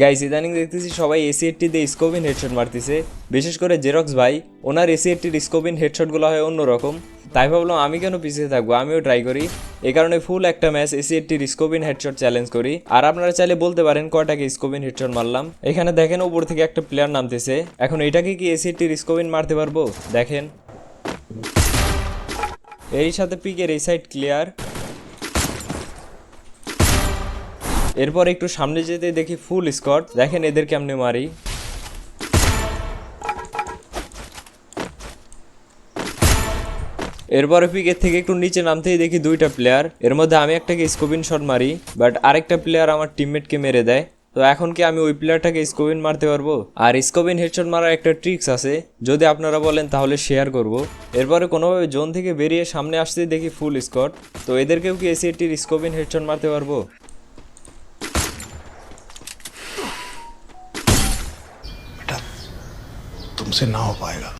Guys ইদানিং দেখতেছি সবাই এসি এইটটি দিয়ে স্কোবিন হেডশট মারতেছে। বিশেষ করে জেরক্স ভাই, ওনার এসি এইটটির স্কোবিন হেডশটগুলো হয় অন্যরকম। তাই ভাবলাম আমি কেন পিছিয়ে থাকব? আমিও ট্রাই করি। এই কারণে ফুল একটা ম্যাচ এসি এইটটির স্কোবিন হেডশট চ্যালেঞ্জ করি। আর আপনারা চাইলে বলতে পারেন কয়টাকে স্কোবিন হেডশট মারলাম। এখানে দেখেন উপর থেকে একটা প্লেয়ার নামতেছে। এখন এটাকে কি এসি এইটটির স্কোবিন মারতে পারব? দেখেন। এরই সাথে পিকের এই সাইড ক্লিয়ার এরপর একটু সামনে যেতে দেখি ফুল স্কট দেখেন এদের কেমনে মারি। এরপরে পিকের থেকে একটু নিচে নামতেই দেখি দুইটা প্লেয়ার এর মধ্যে আমি একটাকে স্কোবিন শট মারি বাট আরেকটা প্লেয়ার আমার টিমমেটকে মেরে দেয়। তো এখন কি আমি ওই প্লেয়ারটাকে স্কোবিন মারতে পারব? আর স্কোবিন হেডশট মারার একটা ট্রিক্স আছে, যদি আপনারা বলেন তাহলে শেয়ার করব। এরপরে কোনোভাবে জোন থেকে বেরিয়ে সামনে আসতেই দেখি ফুল স্কট তো এদেরকেও কি এসি এটির স্কোবিন হেডশট মারতে পারব? तुमसे ना हो पाएगा।